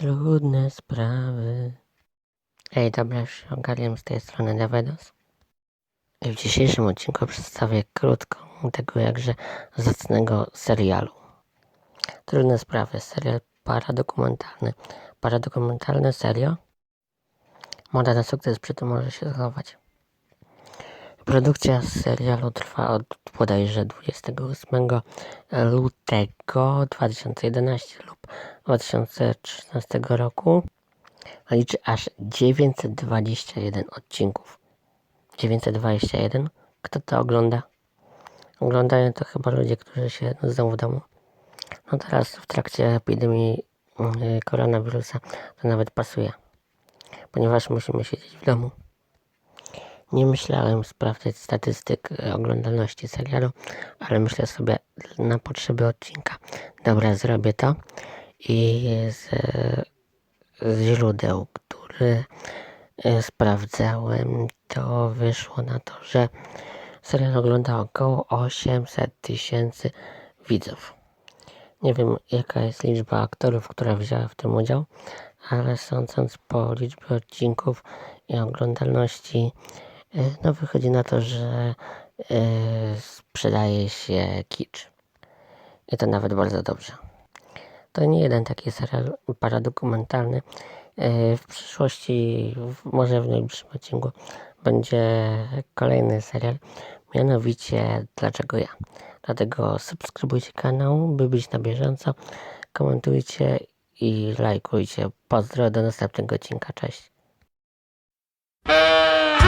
Trudne sprawy. Ej, dobra, już ogarniam z tej strony Dawedos. I w dzisiejszym odcinku przedstawię krótką tego jakże zacnego serialu. Trudne sprawy, serial paradokumentalny. Paradokumentalne serio? Moda na sukces przy tym może się zachować. Produkcja serialu trwa od bodajże 28 lutego 2011 lub 2013 roku. Liczy aż 921 odcinków. 921? Kto to ogląda? Oglądają to chyba ludzie, którzy się nudzą w domu. No teraz w trakcie epidemii yy, koronawirusa to nawet pasuje. Ponieważ musimy siedzieć w domu. Nie myślałem sprawdzać statystyk e, oglądalności serialu, ale myślę sobie na potrzeby odcinka. Dobra, zrobię to. I z, z źródeł, które sprawdzałem, to wyszło na to, że serial ogląda około 800 tysięcy widzów. Nie wiem, jaka jest liczba aktorów, która wzięła w tym udział, ale sądząc po liczbie odcinków i oglądalności, no wychodzi na to, że e, sprzedaje się kicz. I to nawet bardzo dobrze. To nie jeden taki serial paradokumentalny. E, W przyszłości, może w najbliższym odcinku, będzie kolejny serial, mianowicie Dlaczego ja. Dlatego subskrybujcie kanał, by być na bieżąco, komentujcie i lajkujcie. Pozdro, do następnego odcinka, cześć.